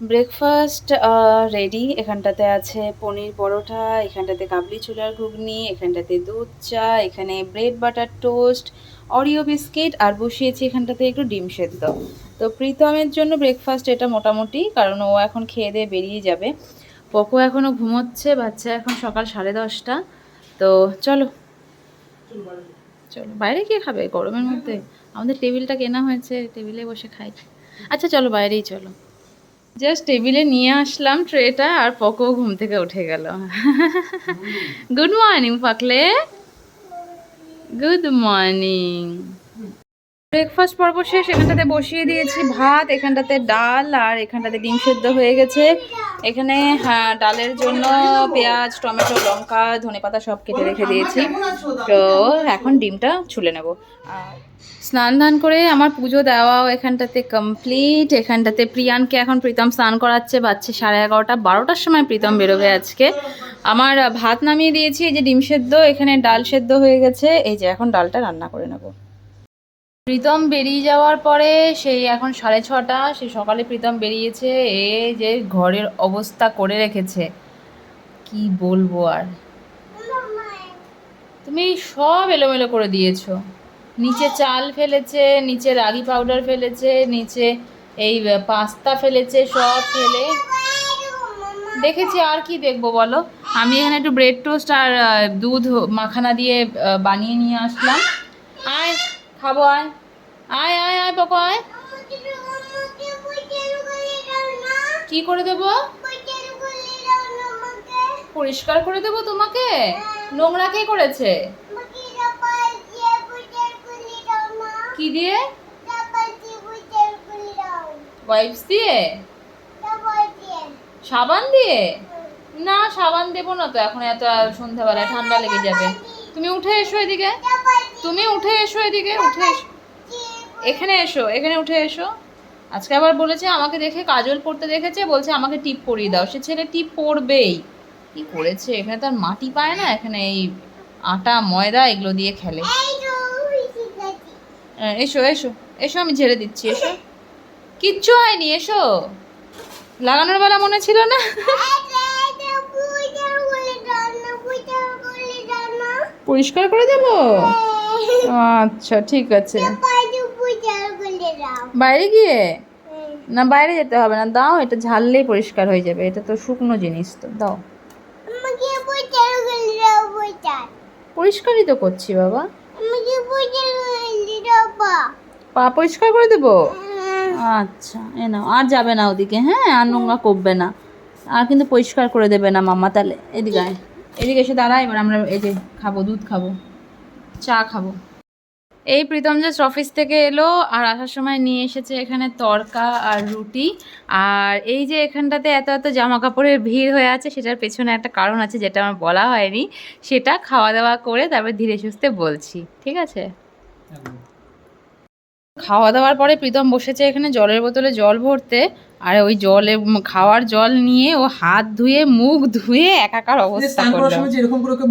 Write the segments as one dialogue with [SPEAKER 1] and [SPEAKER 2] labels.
[SPEAKER 1] Breakfast ready এখানটাতে আছে পনির পরোটা, এখানটাতে কাবলি ছোলার ঘুগনি, এখানটাতে দুধ চা, এখানে bread butter toast Oreo biscuit আর বসিয়েছি এখানটাতে একটু ডিম সেদ্ধ। তো প্রীতমের জন্য ব্রেকফাস্ট এটা মোটামুটি, কারণ ও এখন খেয়ে দিয়ে বেরিয়ে যাবে। পোকো এখনও ঘুমোচ্ছে, বাচ্চা এখন সকাল সাড়ে দশটা। তো চলো। চলো, বাইরে কে খাবে? গরমের মধ্যে। আমাদের টেবিলটা কেনা হয়েছে, টেবিলে বসে খাই। আচ্ছা চলো বাইরেই চলো। জাস্ট টেবিলে নিয়ে আসলাম ট্রেটা আর পকো ঘুম থেকে উঠে গেল। গুড মর্নিং পাকলে গুড মর্নিং ব্রেকফাস্ট পর্ব শেষ, এখানটাতে বসিয়ে দিয়েছি ভাত, এখানটাতে ডাল আর এখানটাতে ডিম সেদ্ধ হয়ে গেছে। এখানে হ্যাঁ ডালের জন্য পেঁয়াজ, টমেটো, লঙ্কা ধনেপাতা সব কেটে রেখে দিয়েছি। তো এখন ডিমটা ছুলে নেব। স্নান ধান করে আমার পুজো দেওয়াও এখানটাতে কমপ্লিট এখানটাতে প্রিয়ানকে এখন প্রীতম স্নান করাচ্ছে বাচ্চা সাড়ে এগারোটা, বারোটার সময় প্রীতম বেরোবে আজকে। আমার ভাত নামিয়ে দিয়েছি, এই যে ডিম সেদ্ধ, এখানে ডাল সেদ্ধ হয়ে গেছে। এই যে এখন ডালটা রান্না করে নেব। প্রীতম বেরিয়ে যাওয়ার পরে সেই এখন সাড়ে ছটা, সে সকালে প্রীতম বেরিয়েছে, এ যে ঘরের অবস্থা করে রেখেছে। কি বলব আর? তুমি সব এলোমেলো করে দিয়েছ। নিচে চাল ফেলেছে, নিচে রাগি পাউডার ফেলেছে, নিচে এই পাস্তা ফেলেছে, সব ফেলে। দেখেছি আর কি দেখব বলো? আমি এখানে একটু ব্রেড টোস্ট আর দুধ মাখানা দিয়ে বানিয়ে নিয়ে আসলাম। আয় খাব, আয়। আয় আয় আয় পকো আয়। কি করে দেবো? পরিষ্কার করে দেবো তোমাকে? নোংরা কে করেছে? কি দিয়ে? ওয়াইপস দিয়ে? সাবান দিয়ে? না, সাবান দেবো না তো, এখন এত সন্ধ্যাবেলায় ঠান্ডা লেগে যাবে। তুমি উঠে এসো এদিকে। তুমি উঠে এসো এদিকে উঠে এসো। এখানে এসো এখানে উঠে এসো। আজকে আবার বলেছে আমাকে দেখে কাজল পড়তে দেখেছে বলছে আমাকে টিপ পরিয়ে দাও। সে ছেলে টিপ পরবেই। কি করেছে? এখানে তো আর মাটি পায় না এখানে এই আটা ময়দা এগুলো দিয়ে খেলে। হ্যাঁ, এসো এসো এসো আমি ঝেড়ে দিচ্ছি এসো। কিচ্ছু হয়নি এসো। লাগানোর বেলা মনে ছিল না? পরিষ্কার করে দেবো? আচ্ছা ঠিক আছে। বাইরে গিয়ে না বাইরে যেতে হবে না দাও এটা ঝাললেই পরিষ্কার হয়ে যাবে এটা তো শুকনো জিনিস তো দাও। পরিষ্কারই তো করছি বাবা। পা পরিষ্কার করে দেবো? আচ্ছা এ নাও আর যাবে না ওদিকে হ্যাঁ আর নোংরা করবে না। আর কিন্তু পরিষ্কার করে দেবে না মাম্মা তাহলে। এদিকে এদিকে এসে দাঁড়া এবার আমরা এই যে খাব দুধ খাব। চা খাব। এই প্রীতম জাস্ট অফিস থেকে এলো আর আসার সময় নিয়ে এসেছে এখানে তরকা আর রুটি। আর এই যে এখানটাতে এত এত জামা কাপড়ের ভিড় হয়ে আছে, সেটার পেছনে একটা কারণ আছে যেটা আমার বলা হয়নি। সেটা খাওয়া দাওয়া করে তারপর ধীরে সুস্থে বলছি, ঠিক আছে? খাওয়া দাওয়ার পরে প্রীতম বসেছে এখানে জলের বোতলে জল ভরতে আর ওই জলে খাওয়ার জল নিয়ে ও হাত ধুয়ে মুখ ধুয়ে একাকার অবস্থা করল।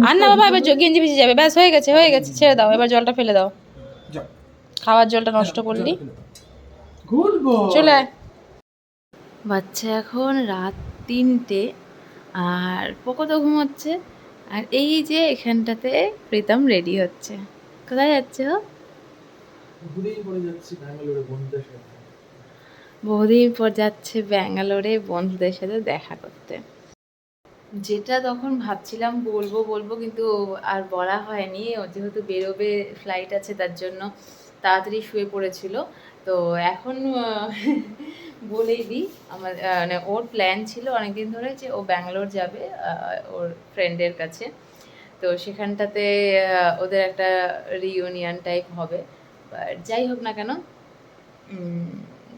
[SPEAKER 1] আর না বাবা এবার গেঞ্জি ভিজে যাবে। ব্যাস হয়ে গেছে হয়ে গেছে ছেড়ে দাও এবার জলটা ফেলে দাও। খাওয়ার জলটা নষ্ট করলি। চলে আয়। বাচ্চা এখন রাত তিনটে আর পোকো তো ঘুমোচ্ছে। আর এই যে এখানটাতে প্রীতম রেডি হচ্ছে। কোথায় যাচ্ছে ও
[SPEAKER 2] ঘুরেই পড়ে যাচ্ছি ব্যাঙ্গালোরে বন্ধুদের সাথে
[SPEAKER 1] বহুদিন পর যাচ্ছে ব্যাঙ্গালোরে বন্ধুদের সাথে। দেখা করতে। যেটা তখন ভাবছিলাম বলব বলব কিন্তু আর বলা হয়নি। ও যেহেতু বেরোবে ফ্লাইট আছে তার জন্য তাড়াতাড়ি শুয়ে পড়েছিল। তো এখন বলেই দিই আমার মানে ওর প্ল্যান ছিল অনেকদিন ধরে যে ও ব্যাঙ্গালোর যাবে আহ, ওর ফ্রেন্ডের কাছে। তো সেখানটাতে ওদের একটা রিইউনিয়ন টাইপ হবে। বাট যাই হোক না কেন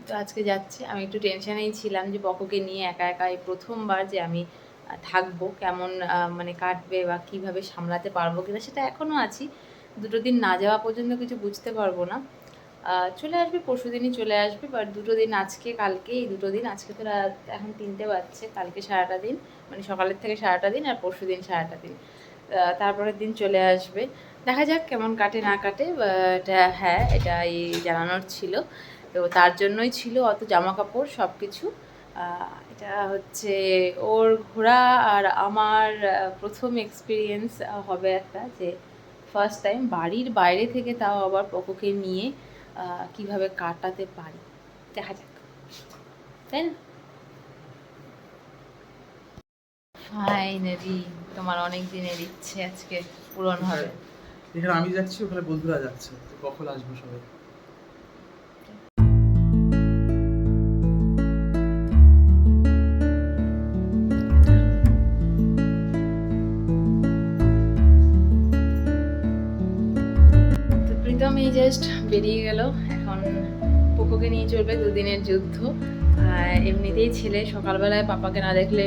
[SPEAKER 1] তো আজকে যাচ্ছে। আমি একটু টেনশানেই ছিলাম যে বকোকে নিয়ে একা একা এই প্রথমবার যে আমি থাকব, কেমন মানে কাটবে বা কীভাবে সামলাতে পারব কিনা সেটা এখনও আছি। দুটো দিন না যাওয়া পর্যন্ত কিছু বুঝতে পারব না। চলে আসবে পরশু দিনই চলে আসবে বাট দুটো দিন আজকে, কালকে, এই দুটো দিন, আজকে তো রাত এখন তিনটে বাজছে, কালকে সারাটা দিন মানে সকালের থেকে সারাটা দিন আর পরশু দিন সারাটা দিন। তারপরের দিন চলে আসবে। দেখা যাক কেমন কাটে, না কাটে এটা হ্যাঁ এটা এই জানানোর ছিল। তো তার জন্যই ছিল অত জামা কাপড় সব কিছু এটা হচ্ছে ওর ঘোরা আর আমার প্রথম এক্সপিরিয়েন্স হবে একটা যে ফার্স্ট টাইম বাড়ির বাইরে থেকে তাও আবার পকোকে নিয়ে কীভাবে কাটাতে পারি। দেখা যাক। তাই না? ফাইনালি তোমার অনেক দিনের ইচ্ছে আজকে পূরণ হবে।
[SPEAKER 2] এখানে আমি যাচ্ছি, ওখানে বন্ধুরা যাচ্ছে। তো কখন আসব সবাই।
[SPEAKER 1] প্রীতম, এই জাস্ট বেরিয়ে গেল। এখন পোকোকে নিয়ে চলবে দুদিনের যুদ্ধ। এমনিতেই ছেলে, সকালবেলায় পাপাকে না দেখলে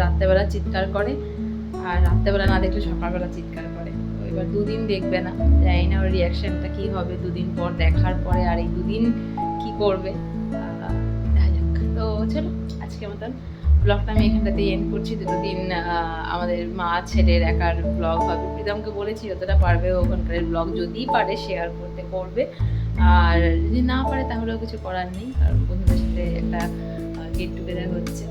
[SPEAKER 1] রাত্রেবেলা চিৎকার করে। আর রাত্রেবেলা না দেখলে সকালবেলা চিৎকার এবার দুদিন দেখবে না, জানি না ওর রিয়াকশনটা কী হবে দুদিন পর, দেখার পরে আর এই দুদিন কি করবে। তো চলো আজকে মতন ব্লগটা আমি এখানটাতেই এন্ড করছি। দুটো দিন আমাদের মা, ছেলের একার ব্লগ হবে প্রীতমকে বলেছি, যতটা পারবে ওখানকার ব্লগ যদি পারে শেয়ার করতে করবে। আর যদি না পারে তাহলেও কিছু করার নেই, কারণ বন্ধুদের সাথে একটা গেট টুগেদার হচ্ছে।